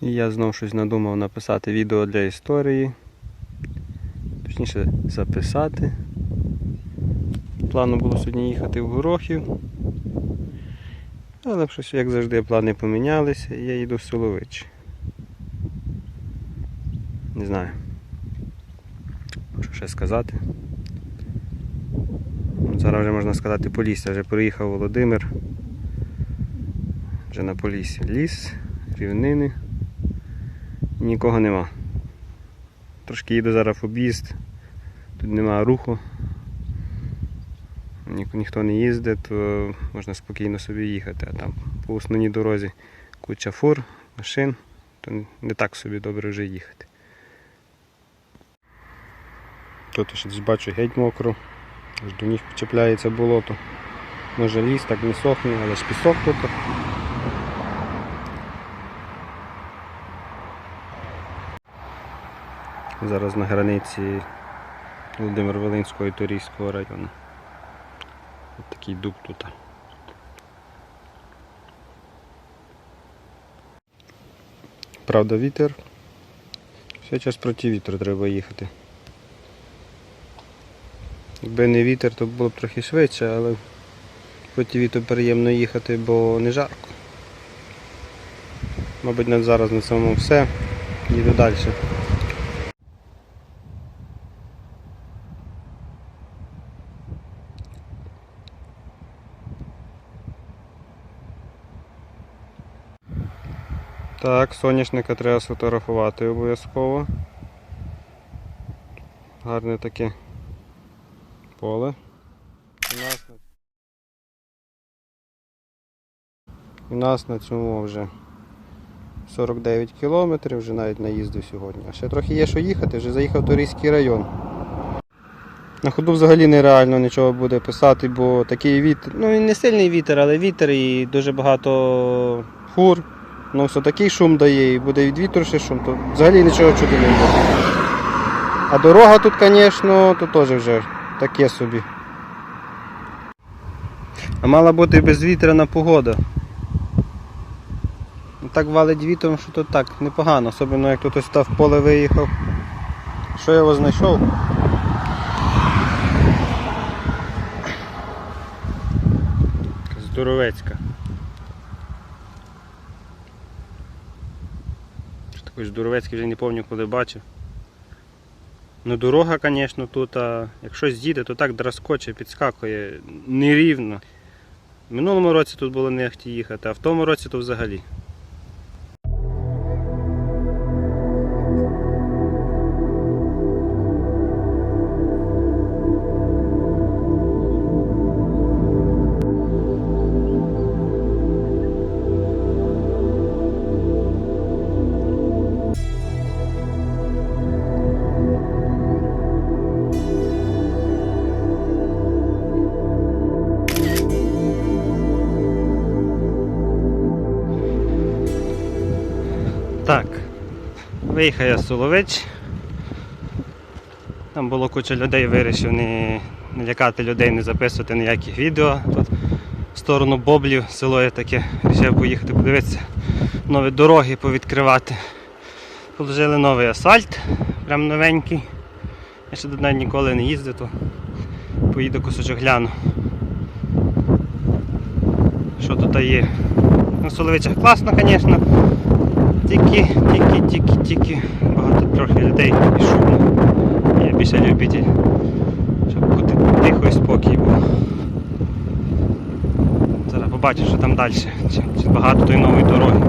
І я знов щось надумав написати відео для історії. Точніше записати. Плану було сьогодні їхати в Горохів. Але щось, як завжди, плани помінялися і я їду в Солович. Не знаю. Що ще сказати. Зараз вже можна сказати Полісся. Вже приїхав Володимир. Вже на Поліссі. Ліс, рівнини. Нікого нема. Трошки їду зараз в об'їзд. Тут нема руху. Ні, ніхто не їздить, то можна спокійно собі їхати. А там по основній дорозі куча фур, машин, то не так собі добре вже їхати. Тут ще десь бачу геть мокро, аж до ніг чіпляється болото. Може ліс так не сохне, але ж пісок тут. Зараз на границі Володимир Волинського і Турійського району. Ось такий дуб тут. Правда, вітер. Все час проти вітру треба їхати. Якби не вітер, то було б трохи швидше, але проти вітру приємно їхати, бо не жарко. Мабуть, зараз на цьому все. Їду далі. Так, соняшника треба сфотографувати обов'язково. Гарне таке поле. У нас на, У нас на цьому вже 49 кілометрів, вже навіть наїздив сьогодні. А ще трохи є що їхати, вже заїхав Турійський район. На ходу взагалі нереально нічого буде писати, бо такий вітер. Ну він не сильний вітер, але вітер і дуже багато фур. Ну все такий шум дає і буде від вітру ще шум, то взагалі нічого чути не буде. А дорога тут, звісно, то теж вже таке собі. А мала бути безвітряна погода. Ну, Так валить вітром, що тут так непогано, особливо як тут ось та в поле виїхав. Що я його знайшов? Здоровецька. Що Дуровецький вже не пам'ятаю, коли бачив. Ну дорога, звісно, тут, а якщо з'їде, то так драскоче, підскакує нерівно. В минулому році тут було не їхати, а в тому році то взагалі. Так, виїхав я з Солович. Там було куча людей, вирішив не, лякати людей, не записувати ніяких відео. Тут в сторону Боблів, село є таке, вирішив поїхати подивитися, нові дороги повідкривати. Положили новий асфальт, прям новенький. Я ще туди ніколи не їздив, то поїду кусочок гляну. Що тут є? На Соловичах класно, звісно. Тільки, тільки, тільки, тільки багато трохи людей і шумно. Я більше любитель, щоб бути тихо і спокій бо Зараз побачу, що там далі. Чи, чи багато тої нової дороги.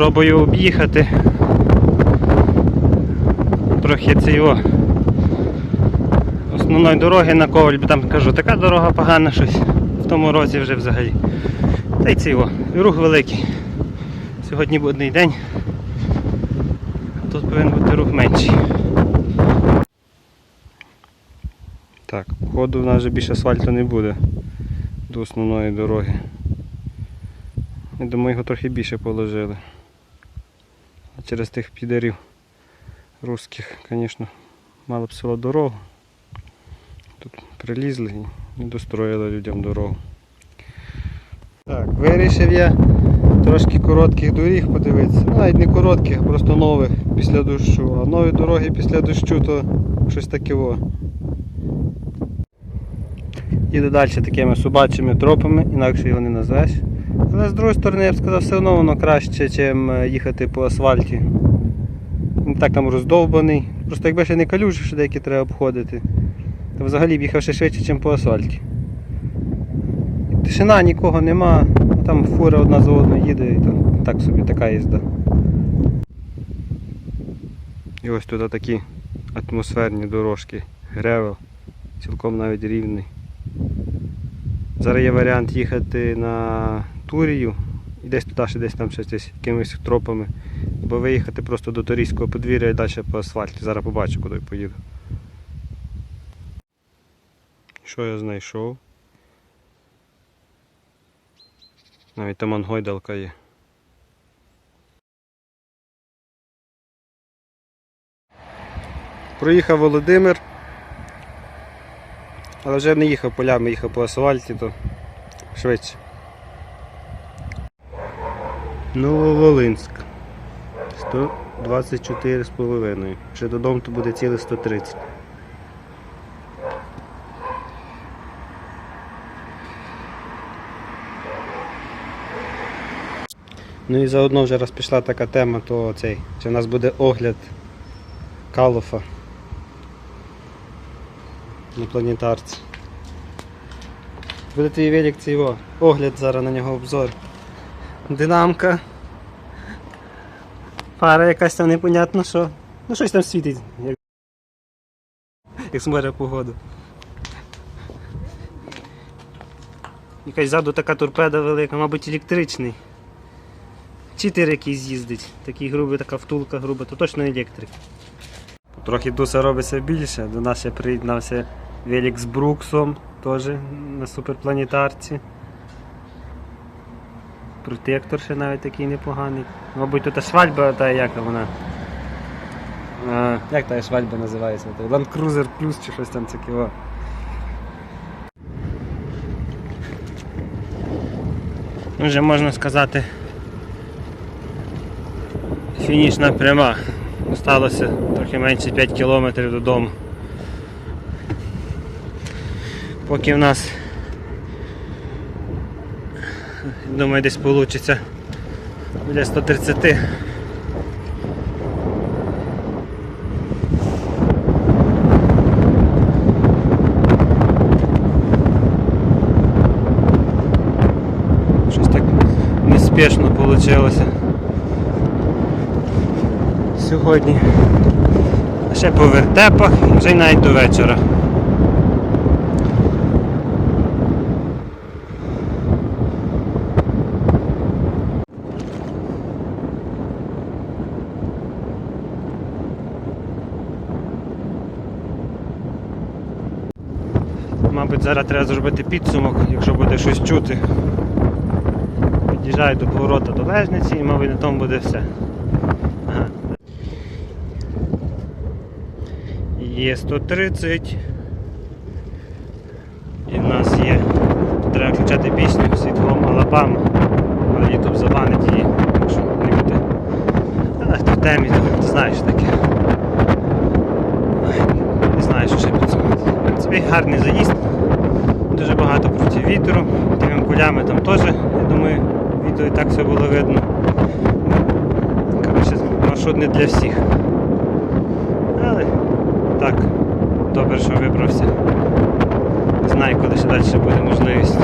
Спробую об'їхати. Трохи це його основної дороги на коваль, бо там кажу, така дорога погана щось в тому році вже взагалі. Та й це його. Рух великий. Сьогодні будний день. Тут повинен бути рух менший. Так, походу в нас вже більше асфальту не буде до основної дороги. Я думаю, його трохи більше положили. А через тих підерів русських, звісно, мало б село дорогу. Тут прилізли і не достроїли людям дорогу. Так, вирішив я трошки коротких доріг подивитися. Ну, навіть не коротких, просто нових після дощу. А нові дороги після дощу то щось таке. О. Їду далі такими собачими тропами, інакше його не назвеш. Але з другої сторони, я б сказав, все одно воно краще, ніж їхати по асфальті. Він так там роздовбаний. Просто якби ще не калюжі, що деякі треба обходити, то взагалі б їхав ще швидше, ніж по асфальті. Тишина, нікого нема, там фура одна за одною їде і то так собі така їзда. І ось тут такі атмосферні дорожки, гревел, цілком навіть рівний. Зараз є варіант їхати на Турію і десь туди, ще десь там ще десь якимись тропами. Або виїхати просто до Торійського подвір'я і далі по асфальті. Зараз побачу, куди поїду. Що я знайшов? Навіть там ангойдалка є. Проїхав Володимир. Але вже не їхав полями, їхав по асфальті, то швидше. Нововолинськ. 124,5. Ще додому то буде цілих 130. Ну і заодно вже раз пішла така тема, то цей, чи в нас буде огляд Калофа на планетарці. Буде твій велик, це його огляд зараз на нього обзор. Динамка. Фара якась там непонятно що. Ну щось там світить, як, як смотря погоду. Якась ззаду така торпеда велика, мабуть електричний. Читер якийсь їздить, такий грубий, така втулка груба, то точно електрик. Трохи дуса робиться більше, до нас ще приєднався велик з Бруксом, теж на суперпланетарці. Протектор ще навіть такий непоганий. Мабуть, тут швальба, та як вона. А, як та швальба називається? Land Cruiser Plus чи щось там таке. Вже можна сказати фінішна пряма. Осталося трохи менше 5 кілометрів додому. Поки в нас думаю десь вийде біля 130. Щось так неспішно вийшло сьогодні. Ще по вертепах вже й навіть до вечора. Мабуть, зараз треба зробити підсумок, якщо буде щось чути. Під'їжджаю до поворота до Лежниці і, мабуть, на тому буде все. Є 130. І в нас є. Треба включати пісню Home Alabama. Але YouTube забанить її, якщо не буде. Але в темі, ти знаєш таке. Не знаю, що ще підсумувати. Це гарний заїзд. Дуже багато проти вітру. Тими кулями там теж, я думаю, відео і так все було видно. Коротше, маршрут не для всіх. Так, добре, що вибрався. Не знаю, коли ще далі буде можливість.